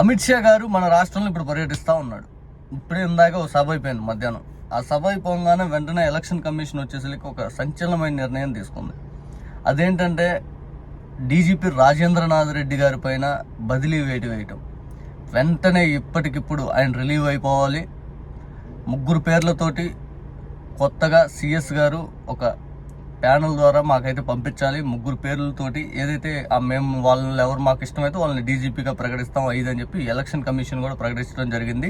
అమిత్ షా గారు మన రాష్ట్రంలో ఇప్పుడు పర్యటిస్తూ ఉన్నాడు. ఇప్పుడే ఇందాక ఒక సభ అయిపోయింది మధ్యాహ్నం. ఆ సభ అయిపోగానే వెంటనే ఎలక్షన్ కమిషన్ వచ్చేసరికి ఒక సంచలనమైన నిర్ణయం తీసుకుంది. అదేంటంటే డీజీపీ రాజేంద్రనాథ్ రెడ్డి గారి పైన బదిలీ వేటు వేయటం. వెంటనే ఇప్పటికిప్పుడు ఆయన రిలీవ్ అయిపోవాలి. ముగ్గురు పేర్లతోటి కొత్తగా సిఎస్ గారు ఒక ప్యానల్ ద్వారా మాకైతే పంపించాలి. ముగ్గురు పేర్లతోటి ఏదైతే ఆ మేము వాళ్ళని ఎవరు మాకు ఇష్టమైతే వాళ్ళని డీజీపీగా ప్రకటిస్తాం ఐదు అని చెప్పి ఎలక్షన్ కమిషన్ కూడా ప్రకటించడం జరిగింది.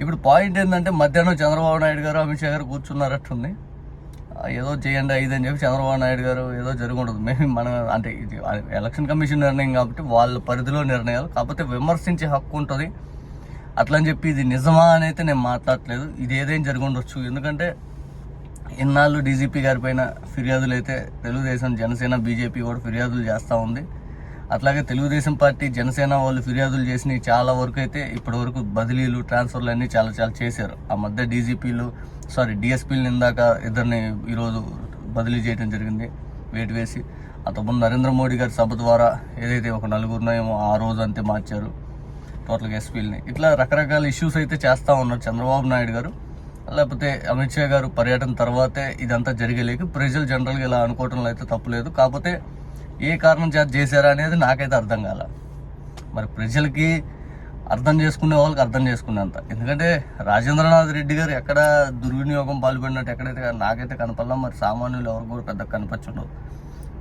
ఇప్పుడు పాయింట్ ఏంటంటే మధ్యాహ్నం చంద్రబాబు నాయుడు గారు అమిత్ షా గారు కూర్చున్నారట్టుంది. ఏదో చేయండి ఐదు అని చెప్పి చంద్రబాబు నాయుడు గారు ఏదో జరుగుండదు. మేము మన అంటే ఇది ఎలక్షన్ కమిషన్ నిర్ణయం కాబట్టి వాళ్ళ పరిధిలో నిర్ణయాలు కాకపోతే విమర్శించే హక్కు ఉంటుంది. అట్లా అని చెప్పి ఇది నిజమా అని అయితే నేను మాట్లాడట్లేదు. ఇది ఏదేం జరుగుండొచ్చు ఎందుకంటే ఇన్నాళ్ళు డీజీపీ గారి పైన ఫిర్యాదులు అయితే తెలుగుదేశం జనసేన బీజేపీ కూడా ఫిర్యాదులు చేస్తూ ఉంది. అట్లాగే తెలుగుదేశం పార్టీ జనసేన వాళ్ళు ఫిర్యాదులు చేసినవి చాలా వరకు అయితే ఇప్పటి వరకు బదిలీలు ట్రాన్స్ఫర్లు అన్నీ చాలా చాలా చేశారు. ఆ మధ్య డీజీపీలు సారీ డిఎస్పీలు ఇందాక ఇద్దరిని ఈరోజు బదిలీ చేయడం జరిగింది వేటు వేసి. అంతకుముందు నరేంద్ర మోడీ గారి సభ ద్వారా ఏదైతే ఒక నలుగురినో ఏమో ఆ రోజు అంతే మార్చారు టోటల్గా ఎస్పీలని. ఇట్లా రకరకాల ఇష్యూస్ అయితే చేస్తూ ఉన్నారు చంద్రబాబు నాయుడు గారు. లేకపోతే అమిత్ షా గారు పర్యటన తర్వాతే ఇదంతా జరిగేలేక ప్రజలు జనరల్గా ఇలా అనుకోవటంలో అయితే తప్పులేదు కాకపోతే ఏ కారణం చేత చేశారా అనేది నాకైతే అర్థం కాల. మరి ప్రజలకి అర్థం చేసుకునే వాళ్ళకి అర్థం చేసుకునేంత. ఎందుకంటే రాజేంద్రనాథ్ రెడ్డి గారు ఎక్కడ దుర్వినియోగం పాల్పడినట్టు ఎక్కడైతే నాకైతే కనపడలా. మరి సామాన్యులు ఎవరు కూడా పెద్ద కనపచ్చుండవు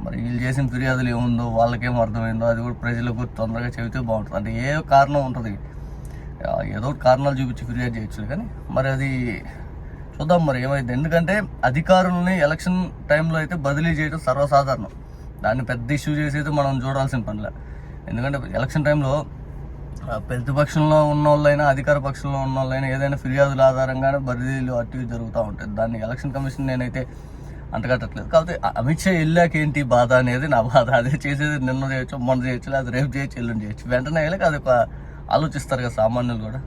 మరి వీళ్ళు చేసిన ఫిర్యాదులు ఏముందో వాళ్ళకేం అర్థమైందో అది కూడా ప్రజలకు తొందరగా చెబితే బాగుంటుంది. అంటే ఏ కారణం ఉంటుంది? ఏదో కారణాలు చూపించి ఫిర్యాదు చేయొచ్చు కానీ మరి అది చూద్దాం మరి ఏమైంది. ఎందుకంటే అధికారులని ఎలక్షన్ టైంలో అయితే బదిలీ చేయడం సర్వసాధారణం. దాన్ని పెద్ద ఇష్యూ చేసి అయితే మనం చూడాల్సిన పనిలే. ఎందుకంటే ఎలక్షన్ టైంలో ప్రతిపక్షంలో ఉన్న వాళ్ళైనా అధికార పక్షంలో ఉన్న వాళ్ళైనా ఏదైనా ఫిర్యాదుల ఆధారంగానే బదిలీలు అటు జరుగుతూ ఉంటాయి. దాన్ని ఎలక్షన్ కమిషన్ నేనైతే అంటగట్టట్లేదు. కాకపోతే అమిత్ షా వెళ్ళాక ఏంటి బాధ అనేది? నా బాధ. అదే చేసేది నిన్న చేయొచ్చు మొన్న చేయొచ్చు లేదా రేపు చేయొచ్చు ఎల్లుండి చేయొచ్చు. వెంటనే వెళ్ళాక అది ఒక ఆలోచిస్తారు కదా సామాన్యులు కూడా.